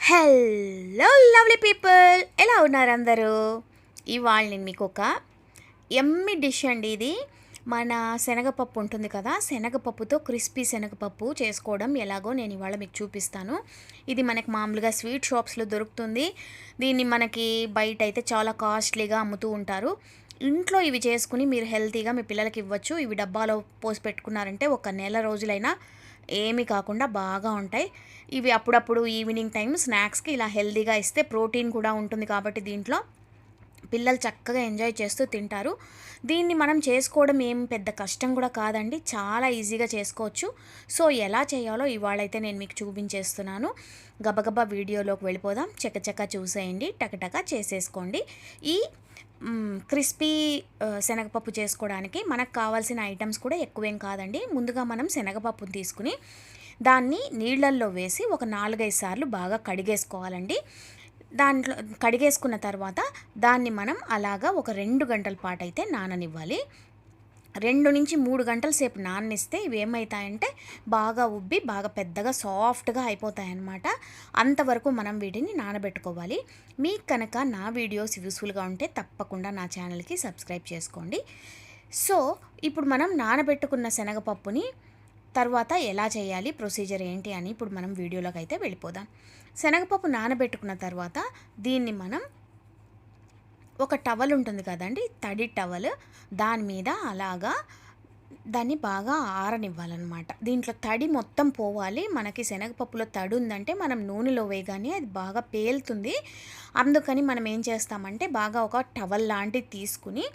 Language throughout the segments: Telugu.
హలో లవ్లీ పీపుల్ ఎలా ఉన్నారు అందరూ? ఇవాళ నేను మీకు ఒక ఎమ్మి డిష్ అండి ఇది. మన శనగపప్పు ఉంటుంది కదా శనగపప్పుతో క్రిస్పీ శనగపప్పు చేసుకోవడం ఎలాగో నేను ఇవాళ మీకు చూపిస్తాను. ఇది మనకి మామూలుగా స్వీట్ షాప్స్లో దొరుకుతుంది. దీన్ని మనకి బయట అయితే చాలా కాస్ట్లీగా అమ్ముతూ ఉంటారు. ఇంట్లో ఇవి చేసుకుని మీరు హెల్తీగా మీ పిల్లలకి ఇవ్వచ్చు. ఇవి డబ్బాలో పోసి పెట్టుకున్నారంటే ఒక నెల రోజులైనా ఏమీ కాకుండా బాగా ఉంటాయి. ఇవి అప్పుడప్పుడు ఈవినింగ్ టైం స్నాక్స్కి ఇలా హెల్దీగా ఇస్తే ప్రోటీన్ కూడా ఉంటుంది కాబట్టి దీంట్లో పిల్లలు చక్కగా ఎంజాయ్ చేస్తూ తింటారు. దీన్ని మనం చేసుకోవడం ఏం పెద్ద కష్టం కూడా కాదండి. చాలా ఈజీగా చేసుకోవచ్చు. సో ఎలా చేయాలో ఇవాళైతే నేను మీకు చూపించేస్తున్నాను. గబగబా వీడియోలోకి వెళ్ళిపోదాం. చకచక చూసేయండి. టకటక చేసేసుకోండి. ఈ క్రిస్పీ శనగపప్పు చేసుకోవడానికి మనకు కావాల్సిన ఐటమ్స్ కూడా ఎక్కువేం కాదండి. ముందుగా మనం శనగపప్పును తీసుకుని దాన్ని నీళ్ళల్లో వేసి ఒక నాలుగైదు సార్లు బాగా కడిగేసుకోవాలండి. దాంట్లో కడిగేసుకున్న తర్వాత దాన్ని మనం అలాగా ఒక రెండు గంటల పాటు అయితే నాననివ్వాలి. రెండు నుంచి మూడు గంటల సేపు నాననిస్తే ఇవి ఏమవుతాయంటే బాగా ఉబ్బి బాగా పెద్దగా సాఫ్ట్గా అయిపోతాయన్నమాట. అంతవరకు మనం వీటిని నానబెట్టుకోవాలి. మీకు కనుక నా వీడియోస్ యూస్ఫుల్గా ఉంటే తప్పకుండా నా ఛానల్కి సబ్స్క్రైబ్ చేసుకోండి. సో ఇప్పుడు మనం నానబెట్టుకున్న శనగపప్పుని తర్వాత ఎలా చేయాలి ప్రొసీజర్ ఏంటి అని ఇప్పుడు మనం వీడియోలోకి అయితే వెళ్ళిపోదాం. శనగపప్పు నానబెట్టుకున్న తర్వాత దీన్ని మనం ఒక టవల్ ఉంటుంది కదండి తడి టవల్. దాని మీద అలాగా దాన్ని బాగా ఆరనివ్వాలన్నమాట. దీంట్లో తడి మొత్తం పోవాలి. మనకి శనగపప్పులో తడి ఉందంటే మనం నూనెలో వేయగానే అది బాగా పేలుతుంది. అందుకని మనం ఏం చేస్తామంటే బాగా ఒక టవల్ లాంటిది తీసుకుని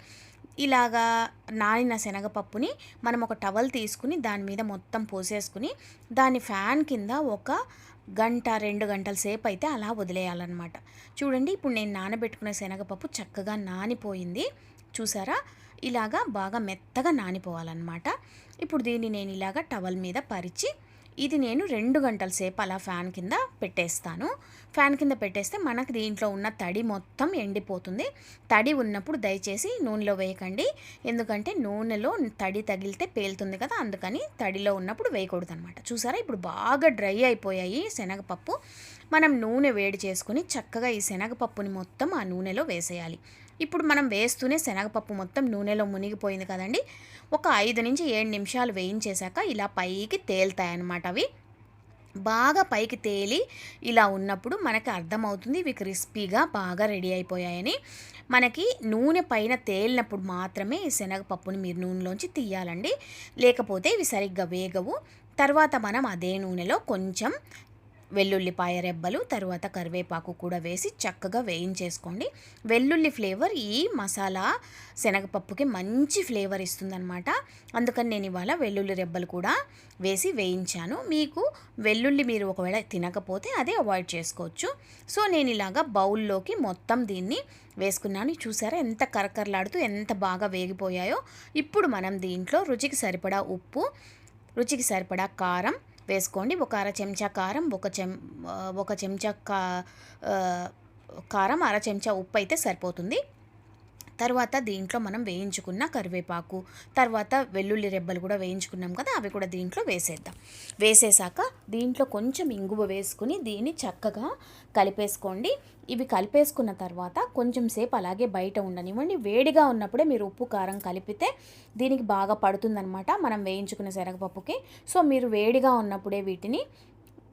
ఇలాగా నానిన శనగపప్పుని మనం ఒక టవల్ తీసుకుని దాని మీద మొత్తం పోసేసుకుని దాన్ని ఫ్యాన్ కింద ఒక గంట రెండు గంటల సేపు అయితే అలా వదిలేయాలన్నమాట. చూడండి ఇప్పుడు నేను నానబెట్టుకున్న శనగపప్పు చక్కగా నానిపోయింది. చూసారా? ఇలాగా బాగా మెత్తగా నానిపోవాలన్నమాట. ఇప్పుడు దీన్ని నేను ఇలాగా టవల్ మీద పరిచి ఇది నేను రెండు గంటల సేపు అలా ఫ్యాన్ కింద పెట్టేస్తాను. ఫ్యాన్ కింద పెట్టేస్తే మనకు దీంట్లో ఉన్న తడి మొత్తం ఎండిపోతుంది. తడి ఉన్నప్పుడు దయచేసి నూనెలో వేయకండి. ఎందుకంటే నూనెలో తడి తగిలితే పేలుతుంది కదా అందుకని తడిలో ఉన్నప్పుడు వేయకూడదు అనమాట చూసారా? ఇప్పుడు బాగా డ్రై అయిపోయాయి శనగపప్పు. మనం నూనె వేడి చేసుకుని చక్కగా ఈ శనగపప్పుని మొత్తం ఆ నూనెలో వేసేయాలి. ఇప్పుడు మనం వేస్తూనే శనగపప్పు మొత్తం నూనెలో మునిగిపోయింది కదండి. ఒక ఐదు నుంచి ఏడు నిమిషాలు వేయించేశాక ఇలా పైకి తేలుతాయి అన్నమాట అవి. బాగా పైకి తేలి ఇలా ఉన్నప్పుడు మనకి అర్థమవుతుంది ఇవి క్రిస్పీగా బాగా రెడీ అయిపోయాయని. మనకి నూనె పైన తేలినప్పుడు మాత్రమే ఈ శనగపప్పుని మీరు నూనెలోంచి తీయాలండి. లేకపోతే ఇవి సరిగ్గా వేగవు. తర్వాత మనం అదే నూనెలో కొంచెం వెల్లుల్లిపాయ రెబ్బలు తర్వాత కరివేపాకు కూడా వేసి చక్కగా వేయించేసుకోండి. వెల్లుల్లి ఫ్లేవర్ ఈ మసాలా శనగపప్పుకి మంచి ఫ్లేవర్ ఇస్తుందనమాట అందుకని నేను ఇవాళ వెల్లుల్లి రెబ్బలు కూడా వేసి వేయించాను. మీకు వెల్లుల్లి మీరు ఒకవేళ తినకపోతే అదే అవాయిడ్ చేసుకోవచ్చు. సో నేను ఇలాగా బౌల్లోకి మొత్తం దీన్ని వేసుకున్నాను. చూసారా ఎంత కరకరలాడుతూ ఎంత బాగా వేగిపోయాయో. ఇప్పుడు మనం దీంట్లో రుచికి సరిపడా ఉప్పు రుచికి సరిపడా కారం వేసుకోండి. ఒక అర చెంచా కారం ఒక చెం ఒక చెంచా కా కారం అర చెంచా ఉప్పు అయితే సరిపోతుంది. తర్వాత దీంట్లో మనం వేయించుకున్న కరివేపాకు తర్వాత వెల్లుల్లి రెబ్బలు కూడా వేయించుకున్నాం కదా అవి కూడా దీంట్లో వేసేద్దాం. వేసేసాక దీంట్లో కొంచెం ఇంగువ వేసుకుని దీన్ని చక్కగా కలిపేసుకోండి. ఇవి కలిపేసుకున్న తర్వాత కొంచెం సేపు అలాగే బయట ఉండనివ్వండి. వేడిగా ఉన్నప్పుడే మీరు ఉప్పు కారం కలిపితే దీనికి బాగా పడుతుందనమాట మనం వేయించుకున్న శనగపప్పుకి. సో మీరు వేడిగా ఉన్నప్పుడే వీటిని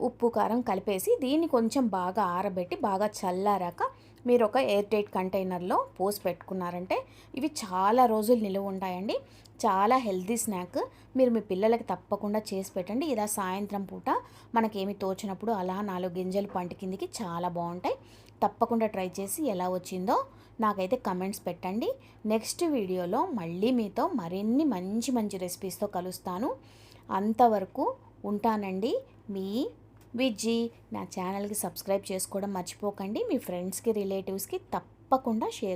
ఉప్పు కారం కలిపేసి దీన్ని కొంచెం బాగా ఆరబెట్టి బాగా చల్లారాక మీరు ఒక ఎయిర్ టైట్ కంటైనర్లో పోసి పెట్టుకున్నారంటే ఇవి చాలా రోజులు నిలువ ఉంటాయండి. చాలా హెల్తీ స్నాక్. మీరు మీ పిల్లలకి తప్పకుండా చేసి పెట్టండి. ఇలా సాయంత్రం పూట మనకేమి తోచినప్పుడు అలా నాలుగు గింజలు పంట కిందికి చాలా బాగుంటాయి. తప్పకుండా ట్రై చేసి ఎలా వచ్చిందో నాకైతే కమెంట్స్ పెట్టండి. నెక్స్ట్ వీడియోలో మళ్ళీ మీతో మరిన్ని మంచి మంచి రెసిపీస్తో కలుస్తాను. అంతవరకు ఉంటానండి మీ విజ్జీ నా ఛానల్కి సబ్స్క్రైబ్ చేసుకోవడం మర్చిపోకండి. మీ ఫ్రెండ్స్కి రిలేటివ్స్కి తప్పకుండా షేర్